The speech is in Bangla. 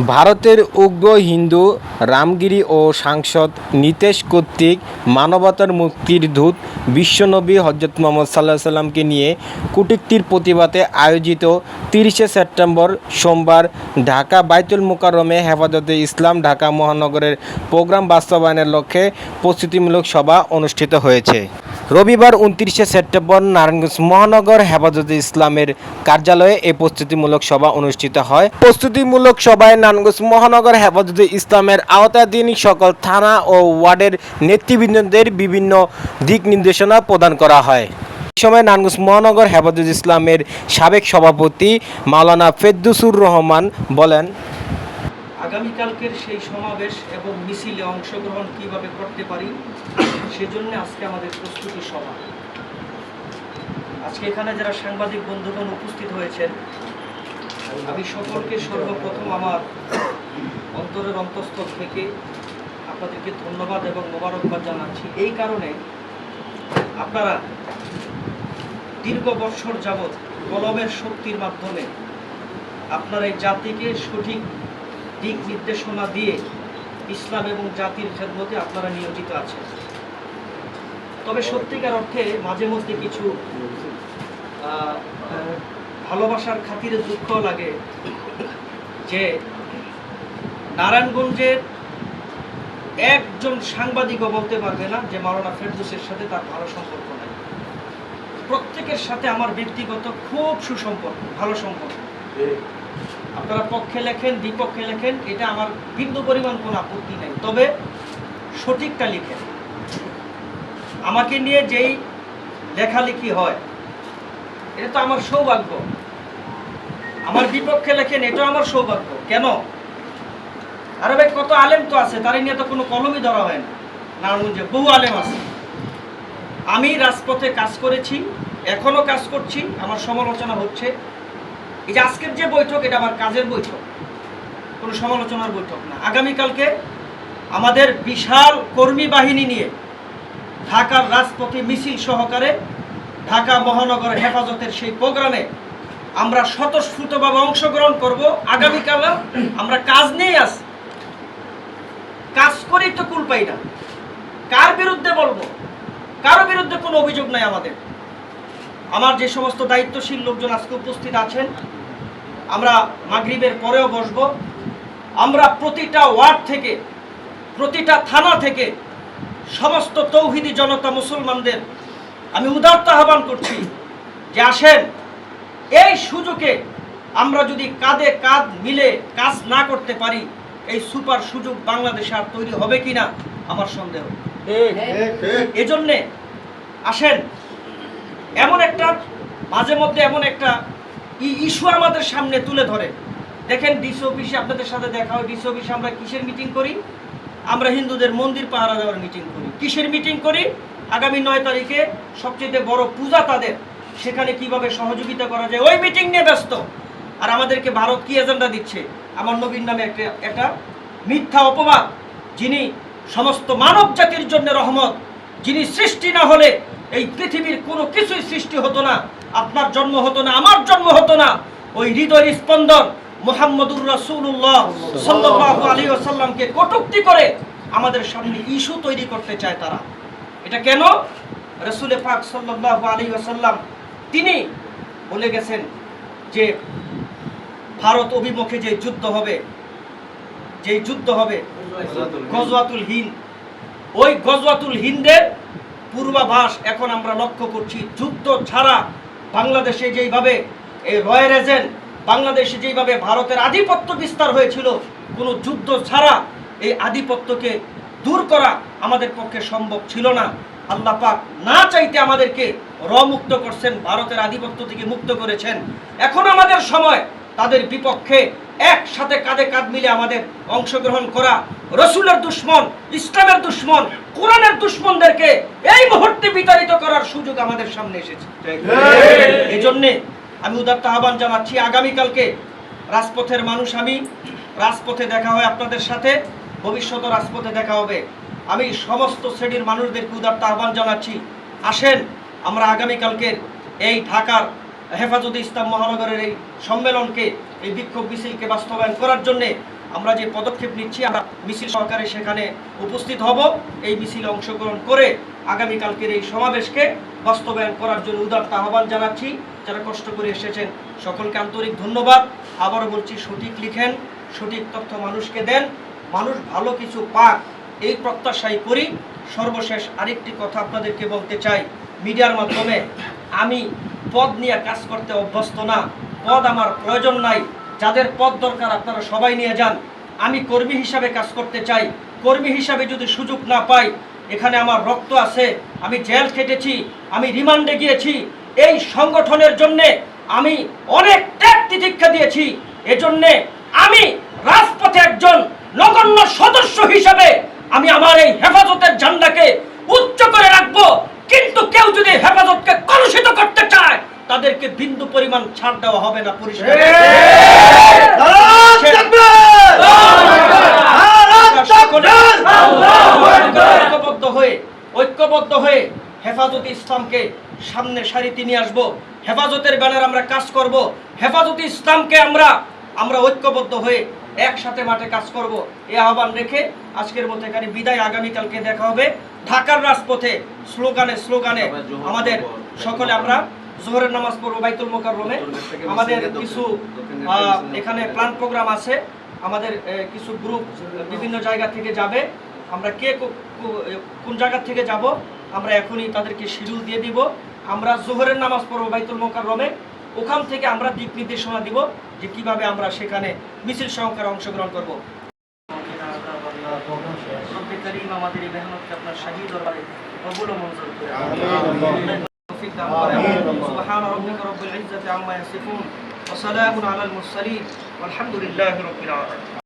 ভারতের উগ্র হিন্দু রামগিরি ও সাংসদ নীতেশ কর্তৃক মানবতার মুক্তির দূত বিশ্বনবী হজরত মোহাম্মদ সাল্লাহ সাল্লামকে নিয়ে কূটনীতির প্রতিবাদে আয়োজিত তিরিশে সেপ্টেম্বর সোমবার ঢাকা বাইতুল মোকাররমে হেফাজতে ইসলাম ঢাকা মহানগরের প্রোগ্রাম বাস্তবায়নের লক্ষ্যে প্রস্তুতিমূলক সভা অনুষ্ঠিত হয়েছে। রবিবার উনত্রিশে সেপ্টেম্বর নারায়ণগঞ্জ মহানগর হেফাজতে ইসলামের কার্যালয়ে এই প্রস্তুতিমূলক সভা অনুষ্ঠিত হয়। প্রস্তুতিমূলক সভায় নারায়ণগঞ্জ মহানগর হেফাজতে ইসলামের আওতাধীন সকল থানা ও ওয়ার্ডের নেতৃবৃন্দদের বিভিন্ন দিক নির্দেশনা প্রদান করা হয়। সময় নারায়ণগঞ্জ মহানগর হেফাজত ইসলামের সাবেক সভাপতি মাওলানা ফেদ্দুসুর রহমান বলেন আগামীকালকের সেই সমাবেশ এবং মিছিলে অংশগ্রহণ কীভাবে করতে পারি, সেজন্য আজকে আমাদের প্রস্তুতি সভা। আজকে এখানে যারা সাংবাদিক বন্ধুগণ উপস্থিত হয়েছেন, আমি সকলকে সর্বপ্রথম আমার অন্তরের অন্তঃস্থল থেকে আপনাদেরকে ধন্যবাদ এবং মোবারকবাদ জানাচ্ছি। এই কারণে আপনারা দীর্ঘ বৎসর যাবৎ কলমের শক্তির মাধ্যমে আপনার এই জাতিকে সঠিক দিক নির্দেশনা দিয়ে ইসলাম এবং জাতির খেদমতে আপনারা নিয়োজিত আছেন। তবে সত্যিকার অর্থে মাঝে মধ্যে কিছু ভালোবাসার খাতিরে দুঃখ লাগে যে নারায়ণগঞ্জের একজন সাংবাদিকও বলতে পারবে না যে মাওলানা ফেরদুসের সাথে তার ভালো সম্পর্ক নাই। প্রত্যেকের সাথে আমার ব্যক্তিগত খুব সুসম্পর্ক, ভালো সম্পর্ক। আপনারা পক্ষে লেখেন, বিপক্ষে লেখেন, এটা আমার বিন্দু পরিমাণ কোনো আপত্তি নেই। তবে সঠিকটা লিখেন আমাকে নিয়ে যেই লেখালেখি হয়, এটা তো আমার সৌভাগ্য। আমার বিপক্ষে লেখেন, এটাও আমার সৌভাগ্য। কেন? আরে ভাই, কত আলেম তো আছে তার নিয়ে তো কোনো কলমই ধরা হয় না। নারায়ণগঞ্জে বহু আলেম আছে। আমি রাজপথে কাজ করেছি, এখনও কাজ করছি, আমার সমালোচনা হচ্ছে। এই যে আজকের যে বৈঠক, এটা আমার কাজের বৈঠক, কোনো সমালোচনার বৈঠক না। আগামীকালকে আমাদের বিশাল কর্মী বাহিনী নিয়ে ঢাকার রাজপথে মিছিল সহকারে ঢাকা মহানগর হেফাজতের সেই প্রোগ্রামে আমরা স্বতঃস্ফূর্তভাবে অংশগ্রহণ করব। আগামীকাল আমরা কাজ নিয়েই আছি। কাজ করেই তো কুল পাই না। কার বিরুদ্ধে বলব? কারও বিরুদ্ধে কোনো অভিযোগ নাই আমাদের। আমার যে সমস্ত দায়িত্বশীল লোকজন আজকে উপস্থিত আছেন আমরা মাগরিবের পরেও বসব। আমরা প্রতিটা ওয়ার্ড থেকে প্রতিটা থানা থেকে সমস্ত তৌহিদি জনতা মুসলমানদের আমি উদারতা আহ্বান করছি যে আসেন এই সুযোগে আমরা যদি কাঁধে কাঁধ মিলে কাজ না করতে পারি এই সুপার সুযোগ বাংলাদেশে আর তৈরি হবে কিনা আমার সন্দেহ। এজন্যে আসেন এমন একটা, মাঝে মধ্যে এমন একটা ইস্যু আমাদের সামনে তুলে ধরে। দেখেন ডিসি অফিসে আপনাদের সাথে দেখা হয় ডিসি অফিসে আমরা কিসের মিটিং করি? আমরা হিন্দুদের মন্দির পাহারা দেওয়ার মিটিং করি। কিসের মিটিং করি? আগামী নয় তারিখে সবচেয়ে বড় পূজা তাদের। সেখানে কীভাবে সহযোগিতা করা যায়? ওই মিটিং নিয়ে ব্যস্ত। আর আমাদেরকে ভারত কি এজেন্ডা দিচ্ছে? আমার নবীর নামে একটা একটা মিথ্যা অপবাদ। যিনি সমস্ত মানব জাতির জন্য রহমত, যিনি সৃষ্টি না হলে এই পৃথিবীর কোনো কিছুই সৃষ্টি হতো না আপনার জন্ম হতো না আমার জন্ম হতো না। ওই হৃদয়ের স্পন্দন মোহাম্মদুর রাসূলুল্লাহ সাল্লাল্লাহু আলাইহি ওয়াসাল্লামকে কটূক্তি করে আমাদের সামনে ইস্যু তৈরি করতে চায় তারা। এটা কেন? রসুলে পাক সাল্লাল্লাহু আলাইহি ওয়াসাল্লাম তিনি বলে গেছেন যে ভারত অভিমুখে যে যুদ্ধ হবে যে যুদ্ধ হবে গজওয়াতুল হিন্দ। ওই গজওয়াতুল হিন্দের পূর্বাভাস এখন আমরা লক্ষ্য করছি, যুদ্ধ ছাড়া বাংলাদেশে যেইভাবে, এই রয়্যাল এজেন্ট, বাংলাদেশে যেইভাবে ভারতের আধিপত্য বিস্তার হয়েছিল, কোনো যুদ্ধ ছাড়া এই আধিপত্যকে দূর করা আমাদের পক্ষে সম্ভব ছিল না। আল্লাহ পাক না চাইতে আমাদেরকে র মুক্ত করছেন, ভারতের আধিপত্য থেকে মুক্ত করেছেন। এখন আমাদের সময় তাদের বিপক্ষে একসাথে কাঁধে কাঁধ মিলে আমাদের অংশগ্রহণ করা রসুলের দুশ্মন ইসলামের দুশ্মন কোরআনের দুশ্মনদেরকে এই মুহূর্তে বিতাড়িত করার সুযোগ আমাদের সামনে এসেছে। এই জন্যে আমি উদারতা আহ্বান জানাচ্ছি আগামীকালকে রাজপথের মানুষ আমি রাজপথে দেখা হয় আপনাদের সাথে ভবিষ্যতে রাজপথে দেখা হবে। আমি সমস্ত শ্রেণির মানুষদেরকে উদারতা আহ্বান জানাচ্ছি আসেন আমরা আগামীকালকের এই ঢাকার হেফাজতে ইসলাম মহানগরের এই সম্মেলনকে, এই বিক্ষোভ মিছিলকে বাস্তবায়ন করার জন্যে আমরা যে পদক্ষেপ নিচ্ছি, আমরা মিছিল সহকারে সেখানে উপস্থিত হব। এই মিছিলে অংশগ্রহণ করে আগামীকালকের এই সমাবেশকে বাস্তবায়ন করার জন্য উদারতা আহ্বান জানাচ্ছি। যারা কষ্ট করে এসেছেন, সকলকে আন্তরিক ধন্যবাদ। আবারও বলছি, সঠিক লিখেন, সঠিক তথ্য মানুষকে দেন। মানুষ ভালো কিছু পাক, এই প্রত্যাশাই করি। সর্বশেষ আরেকটি কথা আপনাদেরকে বলতে চাই। মিডিয়ার মাধ্যমে আমি পদ নিয়ে কাজ করতে অভ্যস্ত না। পদ আমার প্রয়োজন নাই। যাদের পদ দরকার আপনারা সবাই নিয়ে যান। আমি কর্মী হিসাবে কাজ করতে চাই। কর্মী হিসাবে যদি সুযোগ না পাই, এখানে আমার রক্ত আছে, আমি জেল খেটেছি, আমি রিমান্ডে গিয়েছি, এই সংগঠনের জন্যে আমি অনেক ত্যাগ তিতিক্ষা দিয়েছি। এজন্যে আমি রাজপথে একজন নগণ্য সদস্য হিসাবে আমি আমার এই হেফাজতের ঝান্ডাকে উচ্চ করে রাখব। কিন্তু কেউ যদি হেফাজতকে কলুষিত করতে চায় তাদেরকে বিন্দু পরিমাণ ছাড় দেওয়া হবে না পরিষ্কার ঐক্যবদ্ধ হয়ে ঐক্যবদ্ধ হয়ে হেফাজতে ইসলামকে সামনে সারিতে নিয়ে আসব। হেফাজতের ব্যানার আমরা কাজ করব। হেফাজতে ইসলামকে আমরা আমরা ঐক্যবদ্ধ হয়ে একসাথে মাঠে কাজ করব। এই আহ্বান রেখে আজকের মতো এখানে বিদায়। আগামীকালকে দেখা হবে। ঢাকার রাজপথে স্লোগানে স্লোগানে আমাদের সকলে আমরা জোহরের নামাজ পড়ব বাইতুল মোকাররমে। আমাদের কিছু এখানে প্ল্যান প্রোগ্রাম আছে। আমাদের কিছু গ্রুপ বিভিন্ন জায়গা থেকে যাবে। আমরা কে কোন জায়গা থেকে যাব আমরা এখনই তাদেরকে শিডিউল দিয়ে দিব। আমরা জোহরের নামাজ পড়ব বাইতুল মোকাররমে। ওখান থেকে আমরা দিক নির্দেশনা দিব যে কীভাবে আমরা সেখানে মিছিল সহকারে অংশগ্রহণ করব। রব্বে করিম আমাদের এই মেহনতকে আপনার শাহী দরবারে কবুল ও মঞ্জুর করে তৌফিক দান করেন সুবহান রাব্বিকা রব্বিল ইজ্জাতি আম্মা ইয়াসিফুন ওয়া সালামুন আলাল মুরসালিন والحمد لله رب العالمين